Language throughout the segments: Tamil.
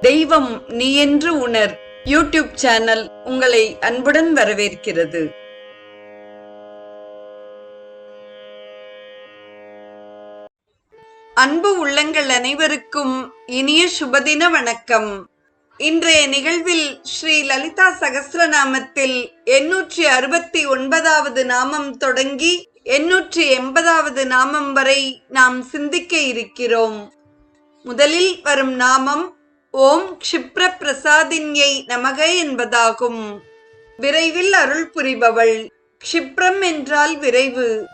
தெய்வம் நீ என்று உணர். யூடியூப் சேனல் உங்களை அன்புடன் வரவேற்கிறது. அன்பு உள்ளங்கள் அனைவருக்கும் இனிய சுபதின வணக்கம். இன்றைய நிகழ்வில் ஸ்ரீ லலிதா சகசிரநாமத்தில் எண்ணூற்றி அறுபத்தி ஒன்பதாவது நாமம் தொடங்கி எண்ணூற்றி எண்பதாவது நாமம் வரை நாம் சிந்திக்க இருக்கிறோம். முதலில் வரும் நாமம் ஓம் க்ஷிப்ர பிரசாதின்யை நமக என்பதாகும். விரைவில் அருள் புரிபவள். க்ஷிப்ரம் என்றால் விரைவு.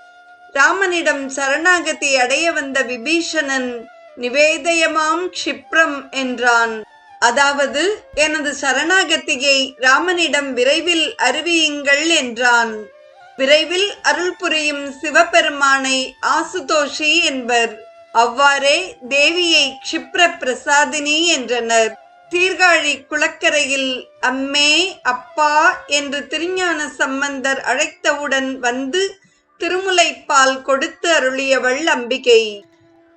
ராமனிடம் சரணாகதி அடைய வந்த விபீஷணன் நிவேதயமாம் க்ஷிப்ரம் என்றான். அதாவது எனது சரணாகத்தியை ராமனிடம் விரைவில் அறிவியுங்கள் என்றான். விரைவில் அருள் புரியும் சிவபெருமானை ஆசுதோஷி என்பர். அவ்வாறே தேவியை க்ஷிப்ர பிரசாதினி என்றனர். சீர்காழி குளக்கரையில் அம்மே அப்பா என்று திருஞான சம்பந்தர் அழைத்தவுடன் வந்து திருமுலைப்பால் கொடுத்து அருளியவள் அம்பிகை.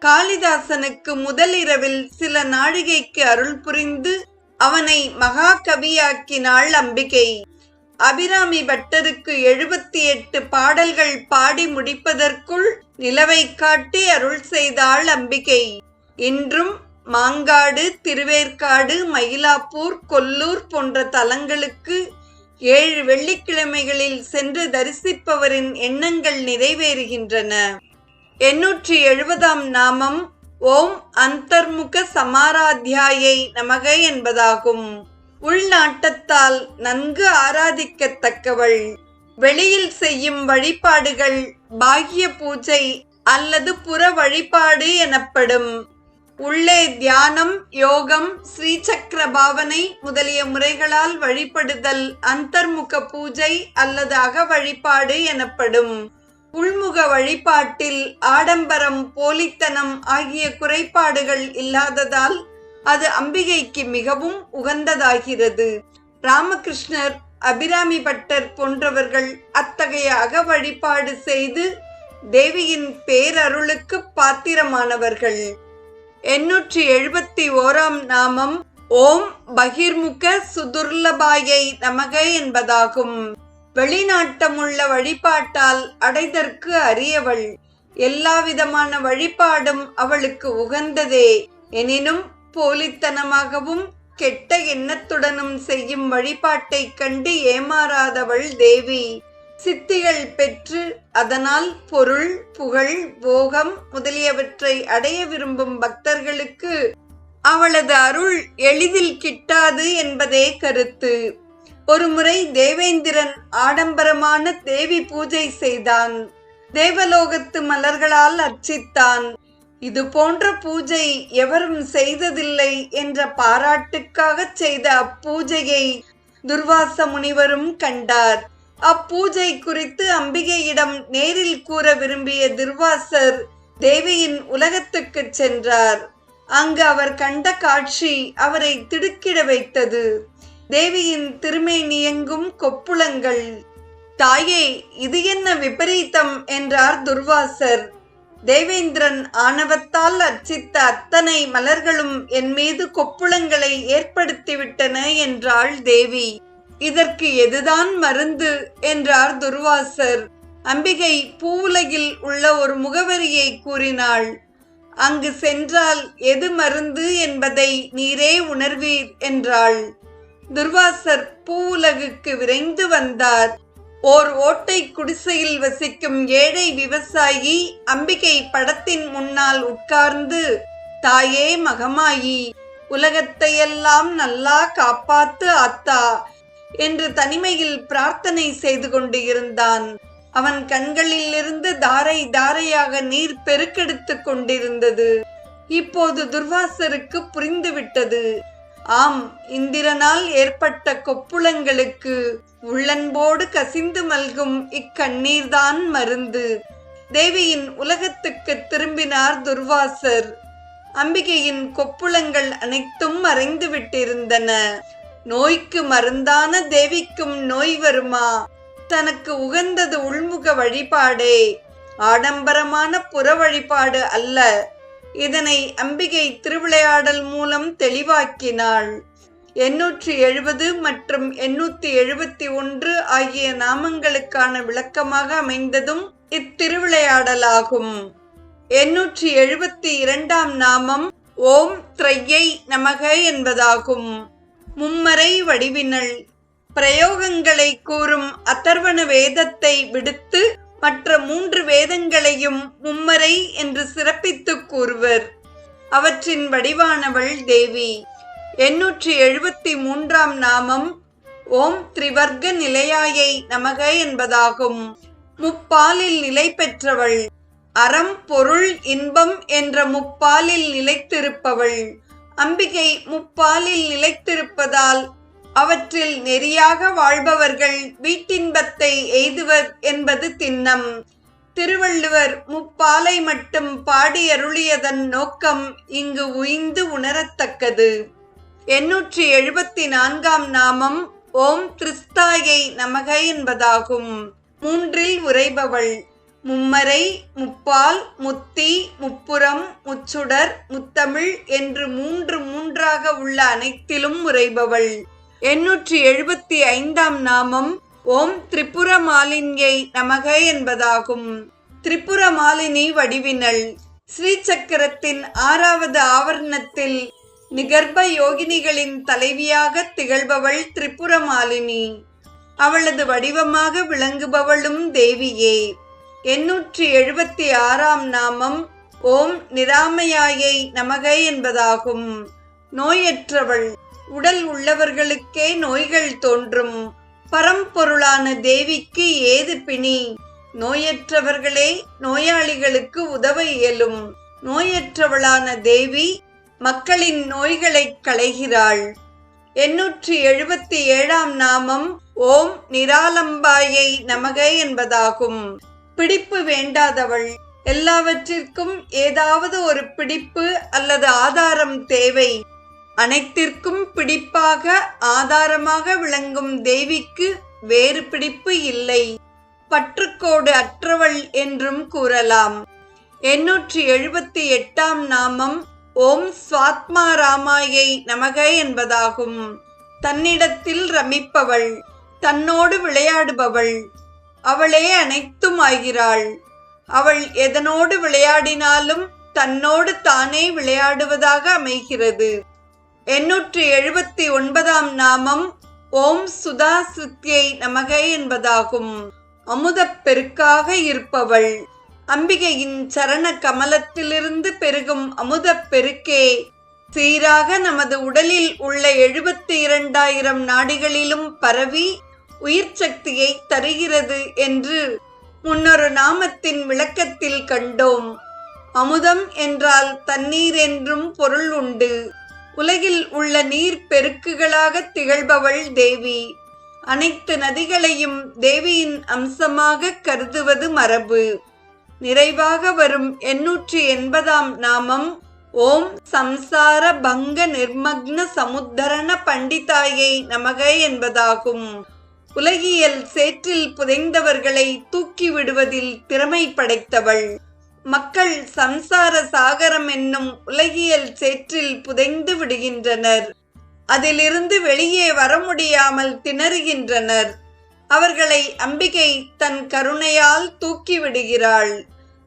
காளிதாசனுக்கு முதலிரவில் சில நாழிகைக்கு அருள் புரிந்து அவனை மகாகவியாக்கினாள் அம்பிகை. அபிராமி பட்டருக்கு எழுபத்தி எட்டு பாடல்கள் பாடி முடிப்பதற்குள் நிலவை காட்டி அருள் செய்தாள் அம்பிகை. இன்றும் மாங்காடு திருவேற்காடு மயிலாப்பூர் கொல்லூர் போன்ற தலங்களுக்கு ஏழு வெள்ளிக்கிழமைகளில் சென்று தரிசிப்பவரின் எண்ணங்கள் நிறைவேறுகின்றன. எண்ணூற்றி எழுபதாம் நாமம் ஓம் அந்தர்முக சமாராத்தியாயை நமக என்பதாகும். உள்நாட்டத்தால் நன்கு ஆராதிக்கத்தக்கவள். வெளியில் செய்யும் வழிபாடுகள் பாகிய பூஜை அல்லது புற வழிபாடு எனப்படும். உள்ளே தியானம் யோகம் ஸ்ரீசக்கர பாவனை முதலிய முறைகளால் வழிபடுதல் அந்தர்முக பூஜை அல்லது அக வழிபாடு எனப்படும். உள்முக வழிபாட்டில் ஆடம்பரம் போலித்தனம் ஆகிய குறைபாடுகள் இல்லாததால் அது அம்பிகைக்கு மிகவும் உகந்ததாகிறது. ராமகிருஷ்ணர் அபிராமி பட்டர் போன்றவர்கள் அத்தகைய அக வழிபாடு செய்து தேவியின் பேரருளுக்கு பாத்திரமானவர்கள். எண்ணூற்றி எழுபத்தி ஓராம் நாமம் ஓம் பகிர்முக சுதுர்லபாயை நமக என்பதாகும். வெளிநாட்டமுள்ள வழிபாட்டால் அடைதற்கு அரியவள். எல்லாவிதமான வழிபாடும் அவளுக்கு உகந்ததே. எனினும் போலித்தனமாகவும் கெட்ட எண்ணத்துடனும் செய்யும் வழிபாட்டை கண்டு ஏமாறாதவள் தேவி. சித்திகள் பெற்று அதனால் பொருள் புகழ் போகம் முதலியவற்றை அடைய விரும்பும் பக்தர்களுக்கு அவளது அருள் எளிதில் கிட்டாது என்பதே கருத்து. ஒருமுறை தேவேந்திரன் ஆடம்பரமான தேவி பூஜை செய்தான். தேவலோகத்து மலர்களால் அர்ச்சித்தான். இது போன்ற பூஜை எவரும் செய்ததில்லை என்ற பாராட்டுக்காக செய்த அப்பூஜையை துர்வாச முனிவரும் கண்டார். அப்பூஜை குறித்து அம்பிகையிடம் நேரில் கூற விரும்பிய துர்வாசர் தேவியின் உலகத்துக்கு சென்றார். அங்கு அவர் கண்ட காட்சி அவரை திடுக்கிட வைத்தது. தேவியின் திருமேனியெங்கும் கொப்புளங்கள். தாயே இது என்ன விபரீதம்? என்றார் துர்வாசர். தேவேந்திரன் ஆணவத்தால் அர்ச்சித்த அத்தனை மலர்களும் என் மீது கொப்புளங்களை ஏற்படுத்திவிட்டன என்றாள் தேவி. இதற்கு எதுதான் மருந்து? என்றார் துர்வாசர். அம்பிகை பூவுலகில் உள்ள ஒரு முகவரியை கூறினாள். அங்கு சென்றால் எது மருந்து என்பதை நீரே உணர்வீர் என்றாள். துர்வாசர் பூவுலகுக்கு விரைந்து வந்தார். ஓர் ஓட்டை குடிசையில் வசிக்கும் ஏழை விவசாயி அம்பிகை படத்தின் முன்னால் உட்கார்ந்து தாயே மகமாயி உலகத்தையெல்லாம் நல்லா காப்பாத்து அத்தா என்று தனிமையில் பிரார்த்தனை செய்து கொண்டு இருந்தான். அவன் கண்களிலிருந்து தாரை தாரையாக நீர் பெருக்கெடுத்துக் கொண்டிருந்தது. இப்போது துர்வாசருக்கு புரிந்துவிட்டது. ஆம் இந்திரனால் ஏற்பட்ட கொப்புளங்களுக்கு உள்ளன்போடு கசிந்து மல்கும் இக்கண்ணீர்தான் மருந்து. தேவியின் உலகத்துக்கு திரும்பினார் துர்வாசர். அம்பிகையின் கொப்புளங்கள் அனைத்தும் மறைந்து விட்டிருந்தன. நோய்க்கு மருந்தான தேவிக்கும் நோய் வருமா? தனக்கு உகந்தது உள்முக வழிபாடே. ஆடம்பரமான புற வழிபாடு அல்ல. இதனை அம்பிகை திருவிளையாடல் மூலம் தெளிவாக்கினாள். எண்ணூற்றி எழுபது மற்றும் எண்ணூற்றி எழுபத்தி ஒன்று ஆகிய நாமங்களுக்கான விளக்கமாக அமைந்ததும் இத்திருவிளையாடலாகும். எண்ணூற்றி எழுபத்தி இரண்டாம் நாமம் ஓம் த்ரையை நமக என்பதாகும். மும்மறை வடிவினல் பிரயோகங்களை கூறும் அதர்வண வேதத்தை விடுத்து மற்ற மூன்று வேதங்களையும் மும்மறை என்று சிறப்பித்துக் கூறுவர். அவற்றின் வடிவானவள் தேவி. எண்ணூற்றி எழுபத்தி மூன்றாம் நாமம் ஓம் திரிவர்க்க நிலையாயை நமக என்பதாகும். முப்பாலில் நிலை பெற்றவள் அறம் பொருள் இன்பம் என்ற முப்பாலில் நிலைத்திருப்பவள். அம்பிகை முப்பாலில் நிலைத்திருப்பதால் அவற்றில் நெறியாக வாழ்பவர்கள் வீட்டின்பத்தை எய்துவர் என்பது திண்ணம். திருவள்ளுவர் முப்பாலை மட்டும் பாடியருளியதன் நோக்கம் இங்கு உய்ந்து உணரத்தக்கது. எண்ணூற்றி எழுபத்தி நான்காம் நாமம் ஓம் கிறிஸ்தாயை நமக என்பதாகும். மூன்றில் உரைபவள் மும்மறை முப்பால் முத்தி முப்புறம் முச்சுடர் முத்தமிழ் என்று மூன்று மூன்றாக உள்ள அனைத்திலும் உரைபவள் எண்ணூற்றி எழுபத்தி ஐந்தாம் நாமம் ஓம் திரிபுர மாலினியை நமக என்பதாகும். திரிபுர மாலினி வடிவினள். ஸ்ரீசக்கரத்தின் ஆறாவது ஆவரணத்தில் நிகர்ப யோகினிகளின் தலைவியாக திகழ்பவள் திரிபுரமாலினி. அவளது வடிவமாக விளங்குபவளும் தேவியே. எண்ணூற்றி எழுபத்தி ஆறாம் நாமம் ஓம் நிராமையாயை நமக என்பதாகும். நோயற்றவள் உடல் உள்ளவர்களுக்கே நோய்கள் தோன்றும். பரம்பொருளான தேவிக்கு ஏது பிணி? நோயற்றவர்களே நோயாளிகளுக்கு உதவ இயலும். நோயற்றவளான தேவி மக்களின் நோய்களை களைகிறாள். எண்ணூற்றி எழுபத்தி ஏழாம் நாமம் ஓம் நிராலம்பாயை நமக என்பதாகும். பிடிப்பு வேண்டாதவள். எல்லாவற்றிற்கும் ஏதாவது ஒரு பிடிப்பு அல்லது ஆதாரம் தேவை. அனைத்திற்கும் பிடிப்பாக ஆதாரமாக விளங்கும் தேவிக்கு வேறு பிடிப்பு இல்லை. பற்றுக்கோடு அற்றவள் என்றும் கூறலாம். எண்ணூற்றி எழுபத்தி எட்டாம் நாமம் ஓம் சுவாத்மா ராமாயை நமக என்பதாகும். தன்னிடத்தில் ரமிப்பவள் தன்னோடு விளையாடுபவள் அவளே அனைத்தும் ஆகிறாள். அவள் எதனோடு விளையாடினாலும் தன்னோடு தானே விளையாடுவதாக அமைகிறது. எண்ணூற்றி எழுபத்தி ஒன்பதாம் நாமம் ஓம் சுதா சித்தியை நமக என்பதாகும். அமுதப் பெருக்காக இருப்பவள். அம்பிகையின் சரண கமலத்திலிருந்து பெருகும் அமுதப் பெருக்கே சீராக நமது உடலில் உள்ள எழுபத்தி இரண்டாயிரம் நாடிகளிலும் பரவி உயிர் சக்தியை தருகிறது என்று முன்னொரு நாமத்தின் விளக்கத்தில் கண்டோம். அமுதம் என்றால் தண்ணீர் என்றும் பொருள் உண்டு. உலகில் உள்ள நீர் பெருக்குகளாக திகழ்பவள் தேவி. அனைத்து நதிகளையும் தேவியின் அம்சமாக கருதுவது மரபு. நிறைவாக வரும் எண்ணூற்றி எண்பதாம் நாமம். ஓம் சம்சார பங்க நிர்மக்ன சமுத்தரண பண்டிதாயை நமக என்பதாகும். உலகியல் சேற்றில் புதைந்தவர்களை தூக்கி விடுவதில் திறமை படைத்தவள். மக்கள் சம்சார சாகரம் என்னும் உலகியல் சேற்றில் புதைந்து விடுகின்றனர். அதிலிருந்து வெளியே வர முடியாமல் திணறுகின்றனர். அவர்களை அம்பிகை தன் கருணையால் தூக்கிவிடுகிறாள்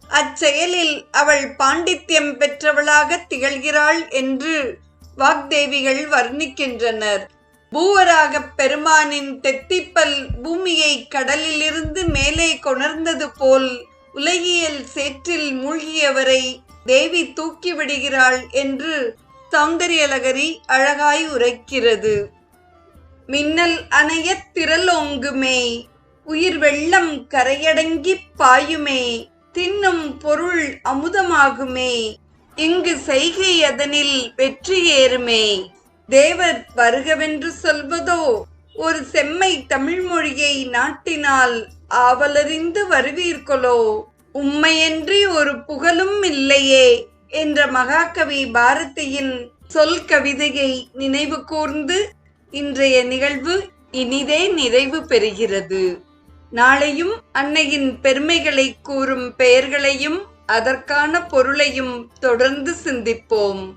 அச்செயலில் அவள் பாண்டித்யம் பெற்றவளாக திகழ்கிறாள் என்று வாக்தேவிகள் வர்ணிக்கின்றனர். பூவராகப் பெருமானின் தெத்திப்பல் பூமியை கடலிலிருந்து மேலே கொணர்ந்தது போல் உலகியல் சேற்றில் மூழ்கியவரை தேவி தூக்கிவிடுகிறாள் என்று சௌந்தரியலகரி அழகாய் உரைக்கிறது. மின்னல் அணையத் திரளோங்குமே உயிர் வெள்ளம் கரையடங்கிப் பாயுமே தின்னும் பொருள் அமுதமாகுமே இங்கு செய்கை அதனில் வெற்றி ஏறுமே. தேவர் வருகவென்று சொல்வதோ ஒரு செம்மை தமிழ் மொழியை நாட்டினால் ஆவலறிந்து வருவீர்களோ? உம்மையன்றி ஒரு புகழும் இல்லையே என்ற மகாகவி பாரதியின் சொல் கவிதையை நினைவு கூர்ந்து இன்றைய நிகழ்வு இனிதே நிறைவு பெறுகிறது. நாளையும் அன்னையின் பெருமைகளை கூறும் பெயர்களையும் அதற்கான பொருளையும் தொடர்ந்து சிந்திப்போம்.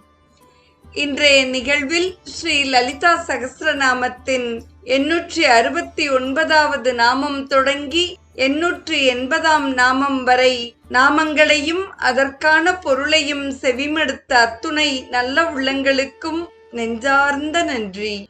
இன்றைய நிகழ்வில் ஸ்ரீ லலிதா சகசிரநாமத்தின் எண்ணூற்றி அறுபத்தி ஒன்பதாவது நாமம் தொடங்கி எண்ணூற்றி எண்பதாம் நாமம் வரை நாமங்களையும் அதற்கான பொருளையும் செவிமடுத்த அத்துணை நல்ல உள்ளங்களுக்கும் நெஞ்சார்ந்த நன்றி.